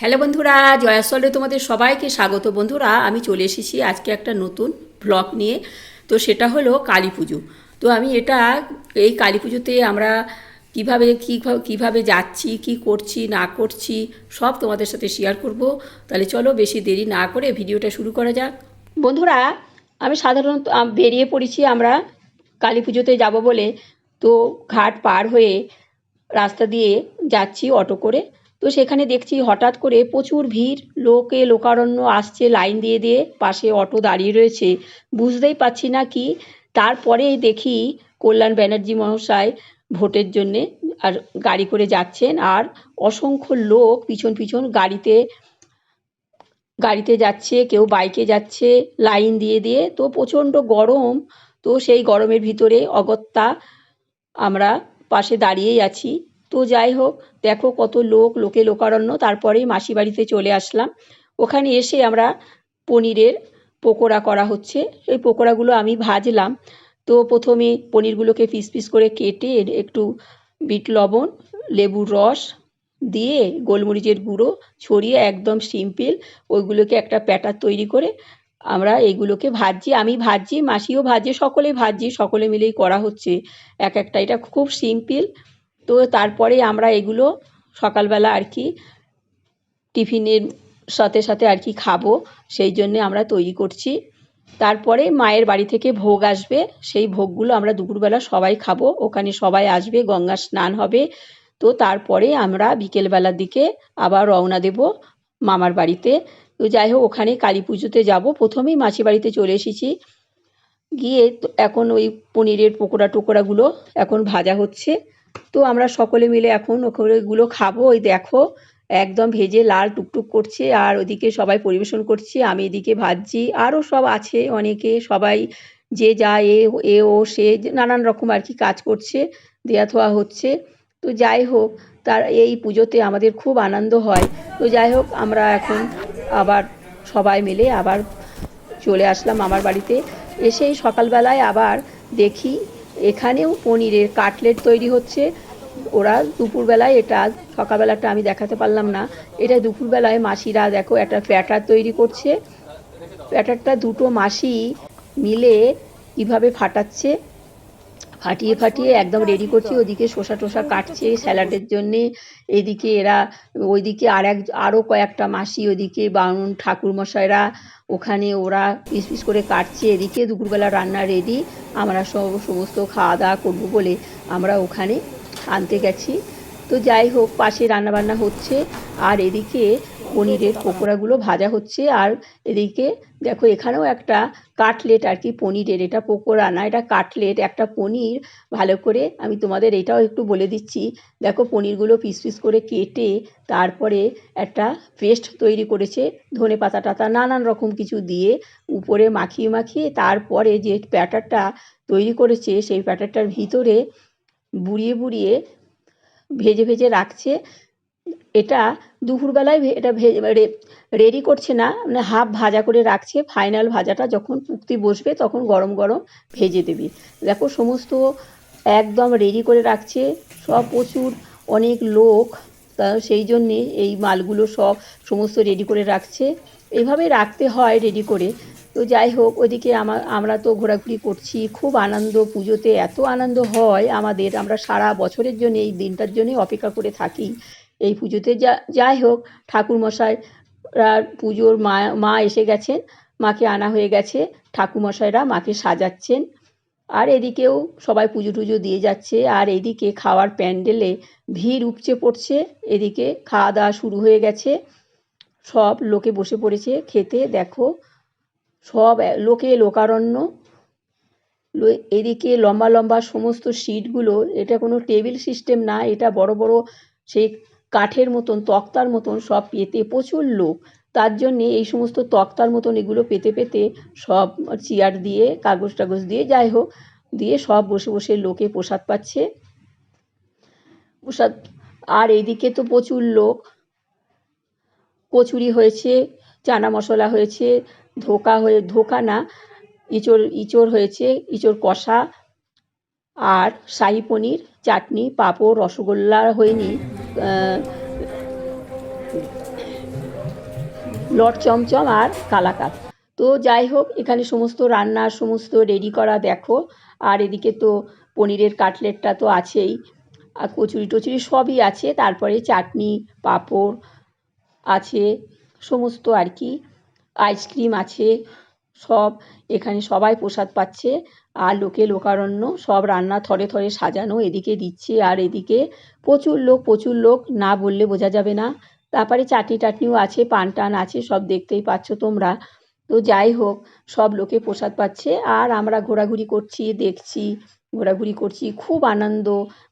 Hello বন্ধুরা জয়াসলে তোমাদের সবাইকে স্বাগত। বন্ধুরা, আমি চলে এসেছি আজকে একটা নতুন ব্লগ নিয়ে। তো সেটা হলো কালী পুজো। তো আমি এটা, এই কালী পুজোতে আমরা কীভাবে কীভাবে কীভাবে যাচ্ছি, কি করছি, না করছি, সব তোমাদের সাথে শেয়ার করব। তাহলে চলো বেশি দেরি না করে ভিডিওটা শুরু করা যাক। বন্ধুরা, আমি সাধারণত বেরিয়ে পড়েছি আমরা কালী পুজোতে যাব বলে। তো ঘাট পার হয়ে রাস্তা দিয়ে যাচ্ছি অটো করে। তো সেখানে দেখছি হঠাৎ করে প্রচুর ভিড়, লোকে লোকারণ্য আসছে লাইন দিয়ে দিয়ে, পাশে অটো দাঁড়িয়ে রয়েছে। বুঝতেই পারছি না কি, তারপরেই দেখি কল্যাণ ব্যানার্জি মহাশয় ভোটের জন্যে আর গাড়ি করে যাচ্ছেন আর অসংখ্য লোক পিছন পিছন গাড়িতে গাড়িতে যাচ্ছে, কেউ বাইকে যাচ্ছে, লাইন দিয়ে দিয়ে। তো প্রচণ্ড গরম, তো সেই গরমের ভিতরে অগত্যা আমরা পাশে দাঁড়িয়েই আছি। তো যাই হোক দেখো কত লোক, লোকে লোকারণ্য। তারপরেই মাসি বাড়িতে চলে আসলাম। ওখানে এসে আমরা পনিরের পকোড়া করা হচ্ছে। সেই পকোড়াগুলো আমি ভাজলাম। তো প্রথমে পনিরগুলোকে পিস পিস করে কেটে একটু বিট লবণ, লেবুর রস দিয়ে গোলমরিচের গুঁড়ো ছড়িয়ে একদম সিম্পল ওইগুলোকে একটা প্যাটার তৈরি করে আমরা এইগুলোকে ভাজছি আমি ভাজছি মাসিও ভাজে সকলেই ভাজছি সকলে মিলেই করা হচ্ছে। এক একটা, এটা খুব সিম্পল। তো তারপরে আমরা এগুলো সকালবেলা আর কি টিফিনের সাথে সাথে আর কি খাব, সেই জন্যে আমরা তৈরি করছি। তারপরে মায়ের বাড়ি থেকে ভোগ আসবে, সেই ভোগগুলো আমরা দুপুরবেলা সবাই খাব, ওখানে সবাই আসবে, গঙ্গা স্নান হবে। তো তারপরে আমরা বিকেলবেলার দিকে আবার রওনা দেব মামার বাড়িতে। তো যাই হোক, ওখানে কালী পুজোতে যাব। প্রথমেই মাসি বাড়িতে চলে এসেছি। গিয়ে এখন ওই পনিরের পকোড়া টোকোড়াগুলো এখন ভাজা হচ্ছে। তো আমরা সকলে মিলে এখন ওগুলো খাব। ওই দেখো, একদম ভেজে লাল টুকটুক করছে আর ওদিকে সবাই পরিবেশন করছে। আমি এদিকে ভাজছি আরও সব আছে অনেকে, সবাই যে যা এ এ, ও, সে, নানান রকম আর কি কাজ করছে, দেয়া থোয়া হচ্ছে। তো যাই হোক, তার এই পুজোতে আমাদের খুব আনন্দ হয়। তো যাই হোক, আমরা এখন আবার সবাই মিলে আবার চলে আসলাম আমার বাড়িতে। এসেই সকালবেলায় আবার দেখি এখানেও পনিরের কাটলেট তৈরি হচ্ছে। ওরা দুপুরবেলায় এটা, সকালবেলাটা আমি দেখাতে পারলাম না। এটা দুপুরবেলায় মাসিরা, দেখো, একটা প্যাটার তৈরি করছে। প্যাটারটা দুটো মাসি মিলে কীভাবে ফাটাচ্ছে, ফাটিয়ে ফাটিয়ে একদম রেডি করছে। ওদিকে শসা টোসা কাটছে স্যালাডের জন্যে। এদিকে এরা, ওইদিকে আর এক আরও কয়েকটা মাসি ওদিকে বামুন ঠাকুরমশাইরা ওখানে ওরা পিস পিস করে কাটছে এদিকে, দুপুরবেলা রান্না রেডি আমরা সব সমস্ত খাওয়া দাওয়া করব বলে আমরা ওখানে আনতে গেছি। তো যাই হোক, পাশে রান্নাবান্না হচ্ছে। আর এদিকে পনিরের পকোড়াগুলো ভাজা হচ্ছে আর এদিকে দেখো এখানেও একটা কাটলেট আর কি পনিরের এটা পকোড়া না এটা কাটলেট একটা পনির। ভালো করে আমি তোমাদের এটাও একটু বলে দিচ্ছি। দেখো পনিরগুলো পিস পিস করে কেটে তারপরে একটা পেস্ট তৈরি করেছে ধনে পাতা টাতা নানান রকম কিছু দিয়ে উপরে মাখিয়ে মাখিয়ে তারপরে যে প্যাটারটা তৈরি করেছে সেই প্যাটারটার ভিতরে বুড়িয়ে বুড়িয়ে ভেজে ভেজে রাখছে। এটা দুপুরবেলায় এটা রেডি করছে না মানে হাফ ভাজা করে রাখছে ফাইনাল ভাজাটা যখন পুক্তি বসবে তখন গরম গরম ভেজে দেবে। দেখো সমস্ত একদম রেডি করে রাখছে, সব প্রচুর, অনেক লোক, তা সেই জন্যে এই মালগুলো সব সমস্ত রেডি করে রাখছে। এইভাবে রাখতে হয় রেডি করে। তো যাই হোক, ওইদিকে আমার আমরা তো ঘোরাঘুরি করছি, খুব আনন্দ, পুজোতে এত আনন্দ হয় আমাদের। আমরা সারা বছরের জন্য এই দিনটার জন্যই অপেক্ষা করে থাকি। এই পুজোতে যা, যাই হোক ঠাকুরমশাই আর পুজোর মা মা এসে গেছেন, মাকে আনা হয়ে গেছে, ঠাকুরমশাইরা মাকে সাজাচ্ছেন। আর এদিকেও সবাই পুজো টুজো দিয়ে যাচ্ছে, আর এদিকে খাওয়ার প্যান্ডেলে ভিড় উপচে পড়ছে, এদিকে খাওয়া দাওয়া শুরু হয়ে গেছে। সব লোকে বসে পড়েছে, খেতে দেখো, সব লোকে লোকারণ্য। এদিকে লম্বা লম্বা সমস্ত সিটগুলো এটা কোনো টেবিল সিস্টেম না, এটা বড় বড়, সেই কাঠের মতন, তক্তার মতন সব পেতে প্রচুর লোক। তার জন্যে এই সমস্ত তক্তার মতন এগুলো পেতে পেতে সব চেয়ার দিয়ে, কাগজ টাগজ দিয়ে, যাই হোক, দিয়ে সব বসে বসে লোকে প্রসাদ পাচ্ছে। প্রসাদ, আর এইদিকে তো প্রচুর লোক। কচুরি হয়েছে, চানা মশলা হয়েছে, ধোকা হয়ে, ধোকা না, ইঁচড় ইঁচড় হয়েছে, ইঁচড় কষা, আর শাহি পনির, চাটনি, পাঁপড়, রসগোল্লা হয়নি। লট চমচম আর কালাকাত। তো যাই হোক, এখানে সমস্ত রান্নার সমস্ত রেডি করা দেখো। আর এদিকে তো পনিরের কাটলেটটা তো আছেই। আর কচুরি টচুরি সবই আছে। তারপরে চাটনি, পাঁপড় আছে, সমস্ত আর কি। আইসক্রিম আছে। সব এখানে সবাই প্রসাদ পাচ্ছে। আর লোকে লোকারণ্য সব রান্না থরে থরে সাজানো, এদিকে দিচ্ছে আর এদিকে প্রচুর লোক প্রচুর লোক, না বললে বোঝা যাবে না। তারপরে চাটনি টাটনিও আছে, পান টান আছে, সব দেখতেই পাচ্ছ তোমরা। তো যাই হোক, সব লোকে প্রসাদ পাচ্ছে আর আমরা ঘোরাঘুরি করছি, দেখছি, ঘোরাঘুরি করছি, খুব আনন্দ।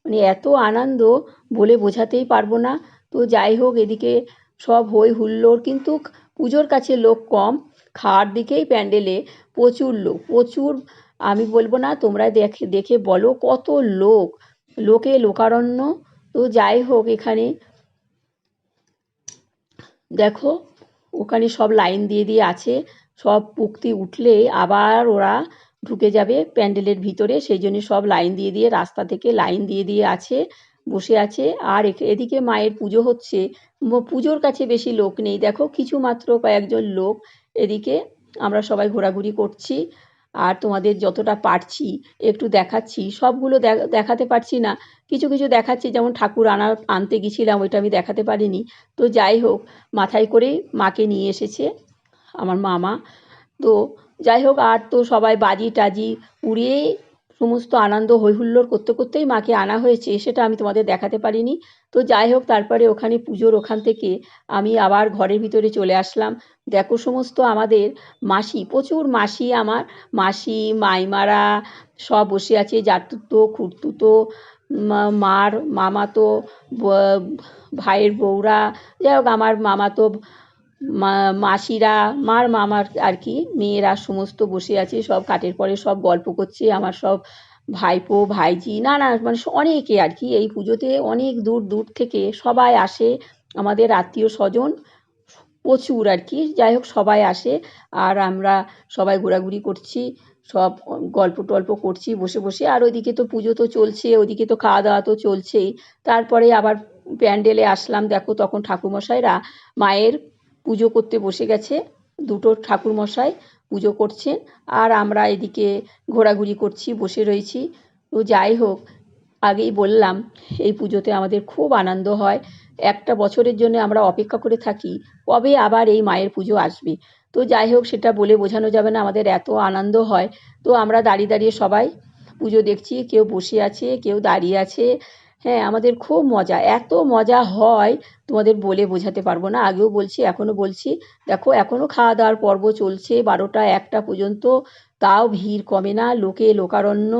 মানে এত আনন্দ বলে বোঝাতেই পারব না। তো যাই হোক, এদিকে সব হই হুল্লোড়, কিন্তু পুজোর কাছে লোক কম। খাওয়ার দিকেই প্যান্ডেলে প্রচুর লোক, প্রচুর, আমি বলব না তোমরা দেখে দেখে বলো কত লোক, লোকে লোকারণ্য। তো যাই হোক এখানে, দেখো, ওখানে সব লাইন দিয়ে দিয়ে আছে, সব পুক্তি উঠলে আবার ওরা ঢুকে যাবে প্যান্ডেলের ভিতরে, সেই জন্য সব লাইন দিয়ে দিয়ে রাস্তা থেকে লাইন দিয়ে দিয়ে আছে, বসে আছে। আর এদিকে মায়ের পুজো হচ্ছে পুজোর কাছে বেশি লোক নেই। দেখো কিছু মাত্র কয়েকজন লোক এদিকে আমরা সবাই ঘোরাঘুরি করছি, আর তোমাদের যতটা পারছি একটু দেখাচ্ছি। সবগুলো দেখাতে পারছি না। কিছু কিছু দেখাচ্ছি, যেমন ঠাকুর আনা, আনতে গেছিলাম ওইটা আমি দেখাতে পারিনি। তো যাই হোক, মাথায় করেই মাকে নিয়ে এসেছে আমার মামা। তো যাই হোক, আর তো সবাই বাজি টাজি উড়িয়ে সমস্ত আনন্দ হৈহুল্লোড় করতে করতেই মাকে আনা হয়েছে, সেটা আমি তোমাদের দেখাতে পারিনি। তো যাই হোক, তারপরে ওখানে পুজোর ওখান থেকে আমি আবার ঘরের ভিতরে চলে আসলাম। দেখো সমস্ত আমাদের মাসি, প্রচুর মাসি আমার। মাসি, মাইমারা সব বসে আছে, জাতুতো, খুঁড়তুতো মার, মামাতো ভাইয়ের বউরা, যাই হোক আমার মামাতো মাসিরা, মার মামার আর কি, মেয়েরা সমস্ত বসে আছে, সব কাঠের পরে সব গল্প করছে, আমার সব ভাইপো, ভাইজি, না না মানে অনেকে আর কি, এই পুজোতে অনেক দূর দূর থেকে সবাই আসে, আমাদের আত্মীয় স্বজন। প্রচুর আর কি। যাই হোক, সবাই আসে আর আমরা সবাই ঘোরাঘুরি করছি, সব গল্প টল্প করছি বসে বসে। আর ওইদিকে তো পুজো তো চলছে, ওইদিকে তো খাওয়া দাওয়া তো চলছেই। তারপরে আবার প্যান্ডেলে আসলাম, দেখো তখন ঠাকুরমশাইরা মায়ের পুজো করতে বসে গেছে, দুটো ঠাকুরমশাই পুজো করছেন। আর আমরা এদিকে ঘোরাঘুরি করছি, বসে রয়েছি। তো যাই হোক, আগেই বললাম, এই পুজোতে আমাদের খুব আনন্দ হয়। একটা বছরের জন্য আমরা অপেক্ষা করে থাকি, কবে আবার এই মায়ের পুজো আসবে? তো যাই হোক, সেটা বলে বোঝানো যাবে না, আমাদের এত আনন্দ হয়। তো আমরা দাঁড়িয়ে দাঁড়িয়ে সবাই পুজো দেখছি, কেউ বসে আছে, কেউ দাঁড়িয়ে আছে। হ্যাঁ আমাদের খুব মজা, এত মজা হয়, তোমাদের বলে বোঝাতে পারব না। আগেও বলছি, এখনও বলছি। দেখো, এখনও খাওয়া দাওয়ার পর্ব চলছে, বারোটা একটা পর্যন্ত। তাও ভিড় কমে না, লোকে লোকারণ্য।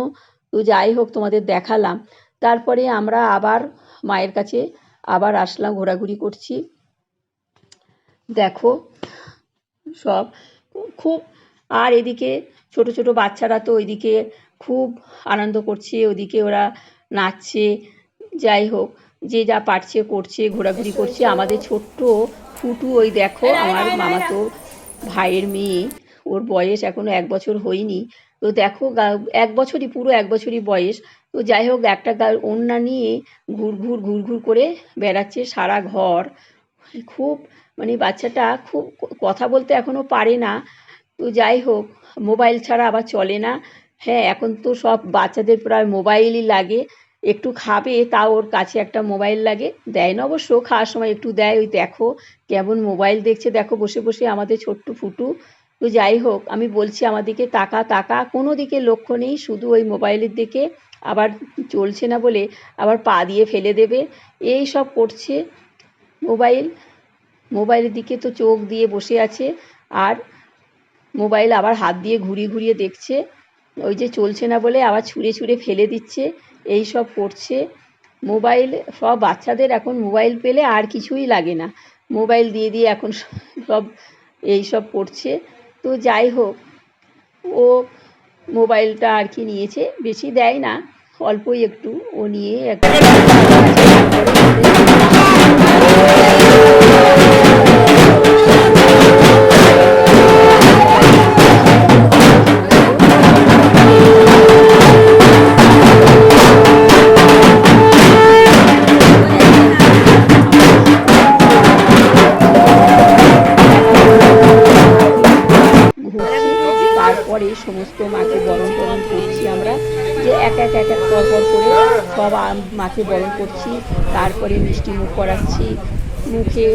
তো যাই হোক, তোমাদের দেখালাম। তারপরে আমরা আবার মায়ের কাছে আবার আসলাম, ঘোরাঘুরি করছি। দেখো, সব খুব, আর এদিকে ছোট ছোট বাচ্চারা তো ওইদিকে খুব আনন্দ করছে, ওদিকে ওরা নাচছে। যাই হোক, যে যা পারছে, করছে, ঘোরাঘুরি করছে। আমাদের ছোট্ট ফুটু ওই দেখো, আমার মামাতো ভাইয়ের মেয়ে, ওর বয়স এখনও এক বছর হয়নি। তো দেখো এক বছরই, পুরো এক বছরই বয়স। তো যাই হোক, একটা ওড়না নিয়ে ঘুর ঘুর ঘুর ঘুর করে বেড়াচ্ছে সারা ঘর। খুব মানে বাচ্চাটা খুব কথা বলতে এখনও পারে না। তো যাই হোক, মোবাইল ছাড়া আবার চলে না। হ্যাঁ এখন তো সব বাচ্চাদের প্রায় মোবাইলই লাগে। একটু খাবে, তাও ওর কাছে একটা মোবাইল লাগে। দেয় না অবশ্য, খাওয়ার সময় একটু দেয়। ওই দেখো কেমন মোবাইল দেখছে। দেখো বসে বসে আমাদের ছোট্ট ফুটু। তো যাই হোক, আমি বলছি আমাদিকে তাকা তাকা, কোনো দিকে লক্ষ্য নেই, শুধু ওই মোবাইলের দিকে আবার চলছে না বলে আবার পা দিয়ে ফেলে দেবে। এই সব করছে মোবাইল, মোবাইলের দিকে তো চোখ দিয়ে বসে আছে, আর মোবাইল আবার হাত দিয়ে ঘুরিয়ে ঘুরিয়ে দেখছে, ওই যে চলছে না বলে আবার ছুঁড়ে ছুঁড়ে ফেলে দিচ্ছে, এই সব করছে। মোবাইল, সব বাচ্চাদের এখন মোবাইল পেলে আর কিছুই লাগে না। মোবাইল দিয়ে দিয়ে এখন সব, এই সব করছে। তো যাই হোক, ও মোবাইলটা আর কি নিয়েছে, বেশি দেয় না, অল্পই একটু, ও নিয়ে এক এক পর পর করে সব মাকে বরণ করছি তারপরে মিষ্টি মুখ করাচ্ছি মুখে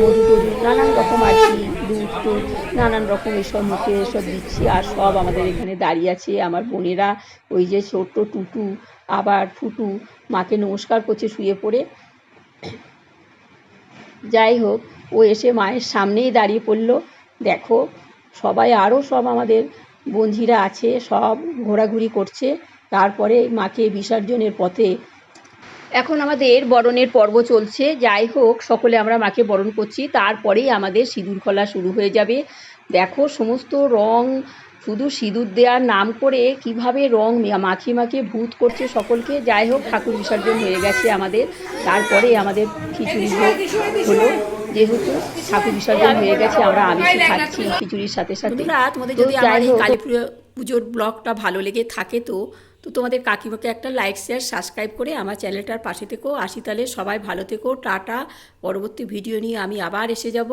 মধু টধু নানান রকম আর কি দুধ টুধ নানান রকম এসব মুখে এসব দিচ্ছি আর সব আমাদের এখানে দাঁড়িয়ে আছে আমার বোনেরা ওই যে ছোট্ট টুটু আবার ফুটু মাকে নমস্কার করছে শুয়ে পড়ে। যাই হোক ও এসে মায়ের সামনেই দাঁড়িয়ে পড়ল। দেখো সবাই আরও সব আমাদের বন্ধুরা আছে সব ঘোরাঘুরি করছে। তারপরে মাকে বিসর্জনের পথে। এখন আমাদের বরণের পর্ব চলছে। যাই হোক সকলে আমরা মাকে বরণ করছি। তারপরেই আমাদের সিঁদুর খোলা শুরু হয়ে যাবে। দেখো সমস্ত রং শুধু সিঁদুর দেওয়ার নাম করে কীভাবে রং মাখিয়ে মাখিয়ে ভূত করছে সকলকে। যাই হোক ঠাকুর বিসর্জন হয়ে গেছে আমাদের। তারপরে আমাদের খিচুড়ি ভোগ হলো। যেহেতু ঠাকুর বিসর্জন হয়ে গেছে আমরা আমিষ খাচ্ছি খিচুড়ির সাথে সাথে। তোমাদের যদি আমার এই কালী পুজোর ব্লগটা ভালো লেগে থাকে তো তো তোমাদের কাকিমাকে একটা লাইক শেয়ার সাবস্ক্রাইব করে আমার চ্যানেলটার পাশে থেকো। আসি তাহলে সবাই ভালো থেকো। টাটা। পরবর্তী ভিডিও নিয়ে আমি আবার এসে যাব।